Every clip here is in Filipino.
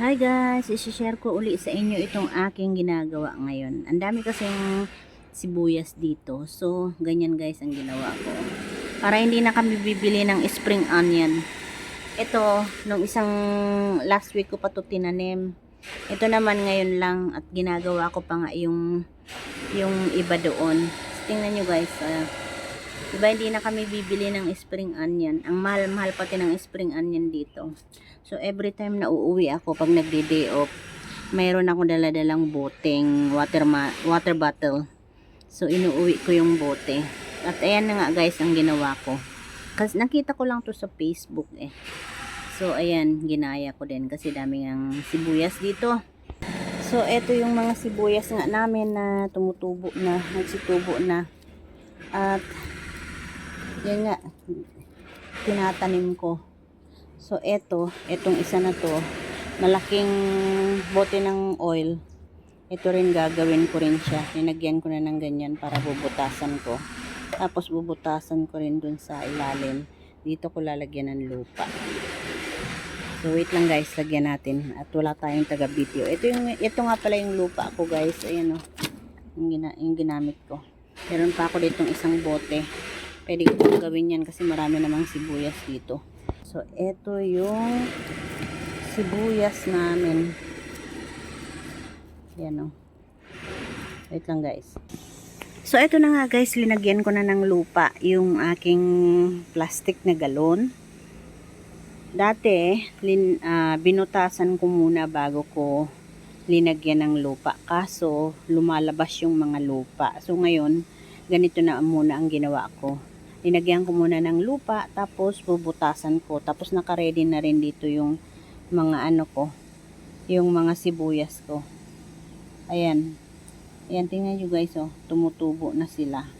Hi guys, isi-share ko uli sa inyo itong aking ginagawa ngayon. Ang dami kasing sibuyas dito. So, ganyan guys ang ginawa ko. Para hindi na kami bibili ng spring onion. Ito, nung isang last week ko pa to tinanim. Ito naman ngayon lang at ginagawa ko pa nga yung yung iba doon. Tingnan nyo guys, ah, Diba hindi na kami bibili ng spring onion. Ang mahal-mahal pati ng spring onion dito. So every time na uuwi ako pag nagde-day off, mayroon ako dala-dalang boteng water, water bottle. So inuuwi ko yung bote. At ayan na nga guys ang ginawa ko. Kasi nakita ko lang to sa Facebook eh. So ayan, ginaya ko din kasi daming ang sibuyas dito. So eto yung mga sibuyas nga namin na tumutubo na, nagsitubo na. At yan nga, tinatanim ko. So, eto, etong isa na to, malaking bote ng oil. Ito rin gagawin ko rin siya. Linagyan ko na ng ganyan para bubutasan ko. Tapos bubutasan ko rin dun sa ilalim. Dito ko lalagyan ng lupa. So, wait lang guys, lagyan natin. At wala tayong taga-video. Ito, yung, ito nga pala yung lupa ko guys. Ayan o. Yung, gina, yung ginamit ko. Meron pa ako ditong isang bote. Pwede ko gawin yan kasi marami namang sibuyas dito. So, ito yung sibuyas namin. Yan o. Wait lang guys. So, ito na nga guys, linagyan ko na ng lupa yung aking plastic na galon. Dati, lin, ah, binutasan ko muna bago ko linagyan ng lupa. Kaso, lumalabas yung mga lupa. So, ngayon, ganito na muna ang ginawa ko. Linagyan ko muna ng lupa, tapos bubutasan ko. Tapos, nakaredy na rin dito yung mga ano ko, yung mga sibuyas ko. Ayan. Ayan, tingnan nyo guys, oh, tumutubo na sila.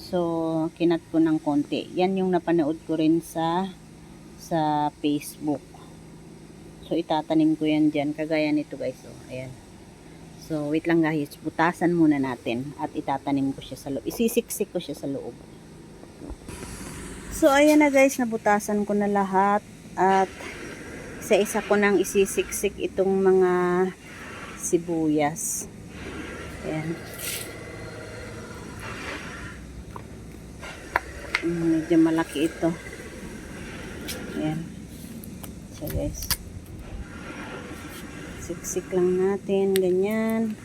So, kinat ko ng konti. Yan yung napanood ko rin sa sa Facebook. So, itatanim ko yan dyan. Kagaya nito guys. Oh. Ayan. So, wait lang guys. Butasan muna natin. At itatanim ko siya sa loob. Isisiksik ko siya sa loob. So, ayan na guys. Nabutasan ko na lahat. At isa-isa ko nang isisiksik itong mga sibuyas. Ayan. Mm, Medyo malaki ito. Ayan. So guys. Siksik lang natin. Ganyan.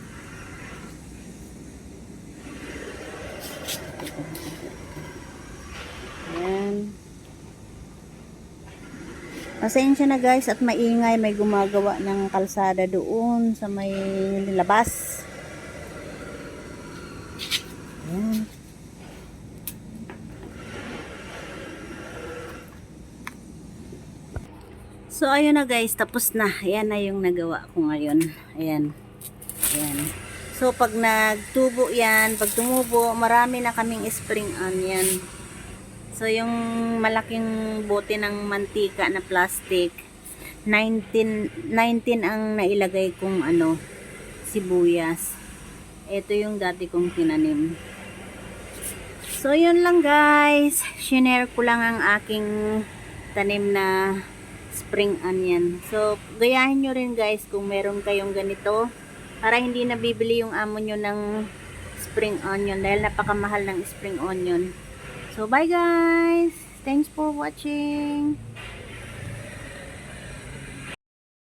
Ayan. Pasensya na guys at maingay may gumagawa ng kalsada doon sa may labas. So, ayun na guys, tapos na. Ayan na yung nagawa ko ngayon. Ayan. Ayan. So, pag nagtubo yan, pag tumubo, marami na kaming spring onion. So, yung malaking bote ng mantika na plastic, 19, 19 ang nailagay kong ano, sibuyas. Ito yung dati kong tinanim. So, yun lang guys. Shinare ko lang ang aking tanim na spring onion. So, gayahin nyo rin guys kung meron kayong ganito para hindi na bibili yung amo nyo ng spring onion dahil napakamahal ng spring onion. So, bye guys! Thanks for watching!